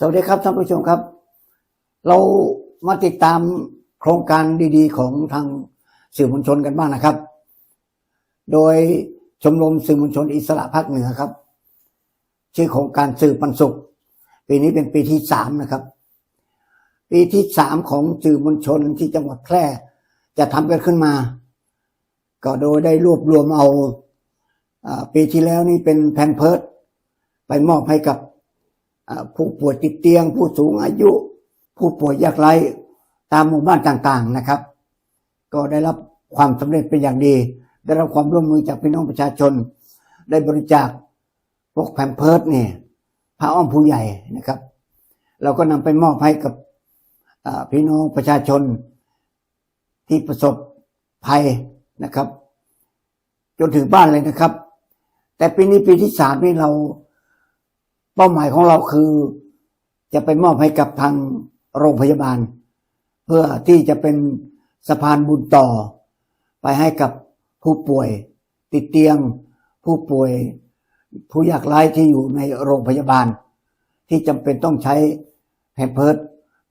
สวัสดีครับท่านผู้ชมครับ เรามาติดตามโครงการดีๆ ของทางสื่อมวลชนกันบ้างนะครับ โดยชมรมสื่อมวลชนอิสระภาคเหนือครับ ชื่อโครงการสื่อปันสุข ปีนี้เป็นปีที่สามนะครับ ปีที่สามของสื่อมวลชนที่จังหวัดแพร่จะทำกันขึ้นมา ก็โดยได้รวบรวมเอาปีที่แล้วนี่เป็นแพนเพิร์ดไปมอบให้กับ ผู้ป่วยติดเตียง ผู้สูงอายุ ผู้ป่วยยากไร้ตามหมู่บ้านต่างๆนะครับ ก็ได้รับความสำเร็จเป็นอย่างดี ได้รับความร่วมมือจากพี่น้องประชาชน ได้บริจาคพวกแพมเพิร์ดเนี่ยผ้าอ้อมผู้ใหญ่นะครับ เราก็นำไปมอบให้กับพี่น้องประชาชนที่ประสบภัยนะครับ จนถึงบ้านเลยนะครับ แต่ปีนี้ปีที่สามนี่เรา เป้าหมายของเราคือ จะไปมอบให้กับทางโรงพยาบาล เพื่อที่จะเป็นสะพานบุญต่อ ไปให้กับผู้ป่วย ติดเตียง ผู้ป่วย ผู้ยากไร้ที่อยู่ในโรงพยาบาล ที่จำเป็นต้องใช้แพมเพิร์ด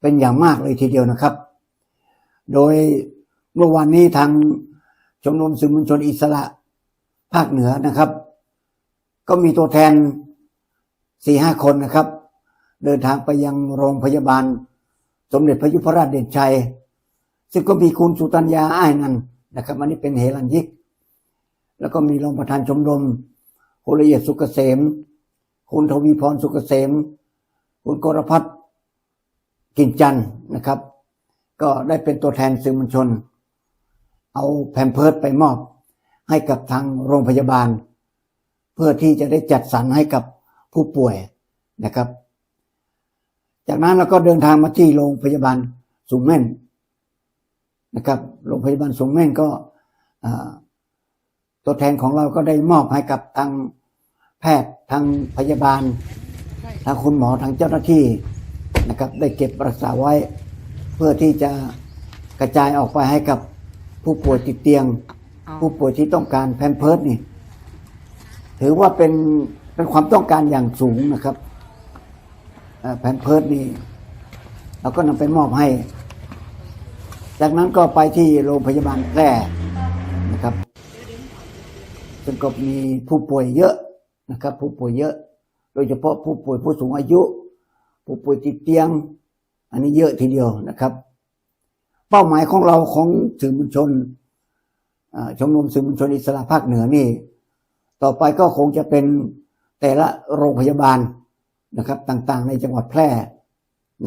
เป็นอย่างมากเลยทีเดียวนะครับ โดยเมื่อวานนี้ทางชมรมสื่อมวลชนอิสระภาคเหนือนะครับ ก็มีตัวแทน สี่ห้าคนนะครับ เดินทางไปยังโรงพยาบาล สมเด็จพระยุพราชเด่นชัย ซึ่งก็มีคุณสุตัญญาอ้ายนันท์นะครับอันนี้เป็นเฮลันยิก แล้วก็มีรองประธานชมรมคุณละเอียดสุกเกษม คุณทวีพรสุกเกษม คุณกรพัฒน์กินจันนะครับ ก็ได้เป็นตัวแทนสื่อมวลชน เอาแพมเพิร์ดไปมอบให้กับทางโรงพยาบาล เพื่อที่จะได้จัดสรรให้กับ ผู้ป่วยนะครับ จากนั้นเราก็เดินทางมาที่โรงพยาบาลสูงเม่นนะครับโรงพยาบาลสูงเม่นก็อ่าตัวแทนของเราก็ได้มอบให้กับทางแพทย์ทางพยาบาล ทางคุณหมอทางเจ้าหน้าที่นะครับ ได้เก็บรักษาไว้ เพื่อที่จะกระจายออกไปให้กับผู้ป่วยติดเตียง ผู้ป่วยที่ต้องการแพมเพิร์ดนี่ ถือว่าเป็น เป็นความต้องการอย่างสูงนะครับเอ่อแพมเพิร์ดนี่เราก็นำไปมอบให้ จากนั้นก็ไปที่โรงพยาบาลแพร่นะครับซึ่งก็มีผู้ป่วยเยอะนะครับ ผู้ป่วยเยอะ โดยเฉพาะผู้ป่วยผู้สูงอายุ ผู้ป่วยติดเตียง อันนี้เยอะทีเดียวนะครับ เป้าหมายของเราของสื่อมวลชนชมรมสื่อมวลชนอิสระภาคเหนือนี่ ต่อไปก็คงจะเป็น แต่ละโรงพยาบาลนะครับต่างๆ ในจังหวัดแพร่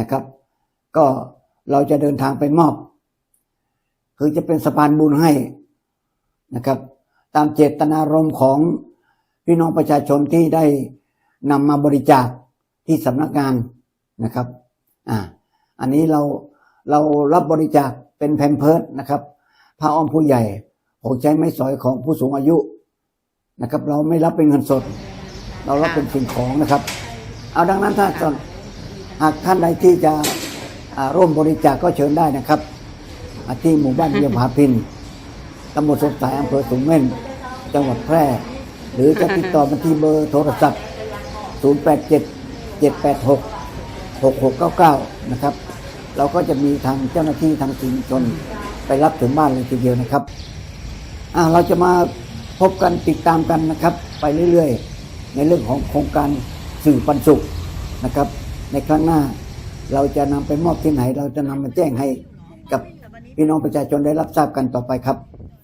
นะครับ ก็เราจะเดินทางไปมอบ คือจะเป็นสะพานบุญให้นะครับ ตามเจตนารมณ์ของพี่น้องประชาชนที่ได้นำมาบริจาคที่สำนักงานนะครับอ่าอันนี้เราเรารับบริจาคเป็นแพมเพิร์ดนะครับผ้าอ้อมผู้ใหญ่ของใช้ไม้สอยของผู้สูงอายุนะครับ เราไม่รับเป็นเงินสด เรารับเป็นสิ่งของนะครับ เอาดังนั้นถ้าตอนหากท่านใดที่จะอ่าร่วมบริจาคก็เชิญได้นะครับอ่าที่หมู่บ้านเยี่ยมผาพินตำบลสมสายอำเภอสูงเม่น จังหวัดแพร่ หรือจะติดต่อมาที่เบอร์โทรศัพท์ 087 786 6699 นะครับ เราก็จะมีทางเจ้าหน้าที่ทางสินชนไปรับถึงบ้านเลยทีเดียวนะครับ อ่าเราจะมาพบกันติดตามกันนะครับ ไปเรื่อย ๆ ในเรื่องของโครงการสื่อปันสุขนะครับ ในครั้งหน้าเราจะนำไปมอบที่ไหน เราจะนำมาแจ้งให้กับพี่น้องประชาชนได้รับทราบกันต่อไปครับ